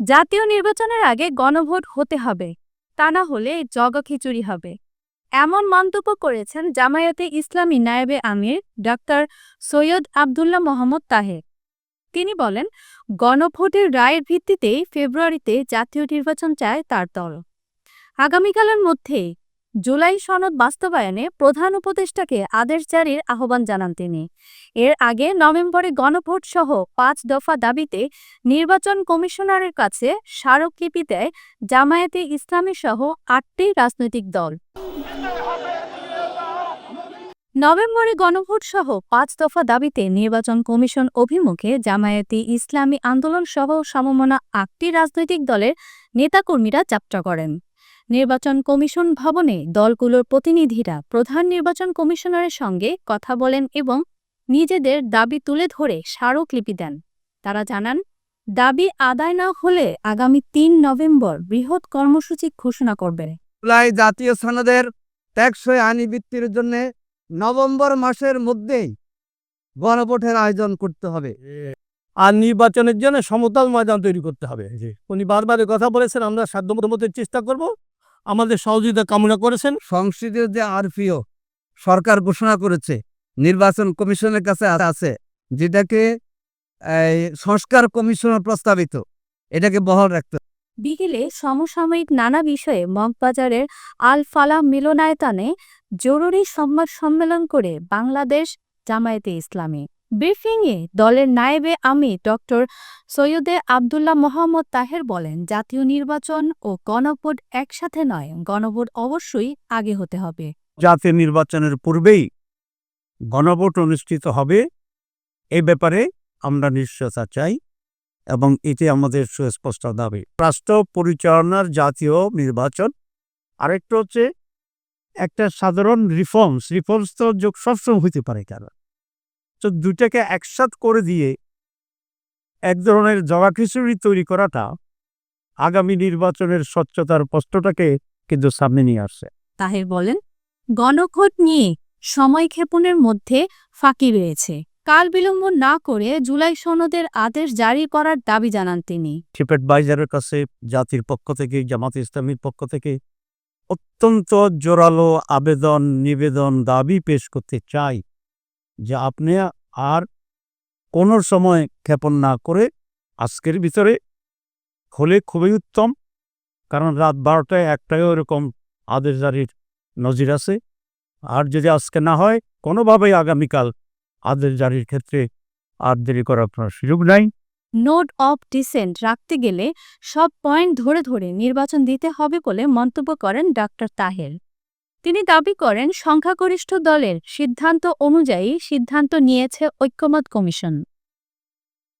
জাতীয় নির্বাচনের আগে গণভোট হতে হবে, তা না হলে জগখিচুড়ি হবে। এমন মন্তব্য করেছেন জামায়াতে ইসলামী নায়েবে আমির ডাক্তার সৈয়দ আবদুল্লাহ মোহাম্মদ তাহের। তিনি বলেন, গণভোটের রায়ের ভিত্তিতেই ফেব্রুয়ারিতে জাতীয় নির্বাচন চায় তার দল। আগামীকালের মধ্যেই জুলাই সনদ বাস্তবায়নে প্রধান উপদেষ্টাকে আদেশ জারির আহ্বান জানান তিনি। এর আগে নভেম্বরে গণভোট সহ পাঁচ দফা দাবিতে নির্বাচন কমিশনারের কাছে স্মারকলিপি দেয় জামায়াতে ইসলামী সহ আটটি রাজনৈতিক দল। নভেম্বরে গণভোট সহ পাঁচ দফা দাবিতে নির্বাচন কমিশন অভিমুখে জামায়াতি ইসলামী আন্দোলন সহ সমমনা আটটি রাজনৈতিক দলের নেতাকর্মীরা যাত্রা করেন। নির্বাচন কমিশন ভবনে দলগুলোর প্রতিনিধিরা প্রধান নির্বাচন কমিশনারের সঙ্গে কথা বলেন এবং নিজেদের দাবি তুলে ধরে স্মারকলিপি দেন। তারা জানান দাবি আদায় না হলে আগামী তিন নভেম্বর বৃহৎ কর্মসূচি ঘোষণা করবে। জুলাই জাতীয় সনদের টেকসই আইনি ভিত্তির জন্য নভেম্বর মাসের মধ্যেই গণভোটের আয়োজন করতে হবে। আর নির্বাচনের জন্য সমতল ময়দান তৈরি করতে হবে। উনি বারবার কথা বলেছেন আমরা সাধ্যমতো মতো চেষ্টা করব আমাদের সহযোগিতা কামনা করেছেন। সংসদীয় যে আরপিও সরকার ঘোষণা করেছে নির্বাচন কমিশনের কাছে আছে যেটাকে সংস্কার কমিশন প্রস্তাবিত এটাকে বহাল রাখতে বিকেলে সমসাময়িক নানা বিষয়ে মগবাজারের আল ফালাহ মিলনায়তনে জরুরি সংবাদ সম্মেলন করে বাংলাদেশ জামায়াতে ইসলামী। ব্রিফিংয়ে দলের নায়েবে আমি ডক্টর সৈয়দে আবদুল্লাহ মোহাম্মদ তাহের বলেন, জাতীয় নির্বাচন ও গণভোট একসাথে নয়, গণভোট অবশ্যই আগে হতে হবে। জাতীয় নির্বাচনের পূর্বেই গণভোট অনুষ্ঠিত হবে, এ ব্যাপারে আমরা নিশ্চয়তা চাই এবং এটি আমাদের সুস্পষ্ট দাবি। রাষ্ট্র পরিচালনার জাতীয় নির্বাচন, আরেকটা হচ্ছে একটা সাধারণ রিফর্মস রিফর্মস তো যোগ সবসময় হইতে পারে কেন? তো দুটাকে একসাথ করে দিয়ে এক ধরনের জগাখিচুড়ি তৈরি করাটা আগামী নির্বাচনের স্বচ্ছতার প্রশ্নটাকে কিন্তু সামনে নিয়ে আসছে। তাহের বলেন গণভোট নিয়ে সময় ক্ষেপণের মধ্যে ফাঁকি রয়েছে। কাল বিলম্ব না করে জুলাই সনদের আদেশ জারি করার দাবি জানান তিনি। চিফ বাইজারের কাছে জাতির পক্ষ থেকে জামাত ইসলামীর পক্ষ থেকে অত্যন্ত জোরালো আবেদন নিবেদন দাবি পেশ করতে চাই। যে আপনি আর কোনো সময় ক্ষেপণ না করে আজকের ভিতরে হলে খুবই উত্তম। কারণ রাত বারোটায় একটাই এরকম আদেশ জারির নজির আছে। আর যদি আজকে না হয়, কোনোভাবেই আগামীকাল আদেশ জারির ক্ষেত্রে আর দেরি করার কোনো সুযোগ নাই। নোট অফ ডিসেন্ট রাখতে গেলে সব পয়েন্ট ধরে ধরে নির্বাচন দিতে হবে বলে মন্তব্য করেন ডাক্তার তাহের। তিনি দাবি করেন সংখ্যাগরিষ্ঠ দলের সিদ্ধান্ত অনুযায়ী সিদ্ধান্ত নিয়েছে ঐক্যমত কমিশন।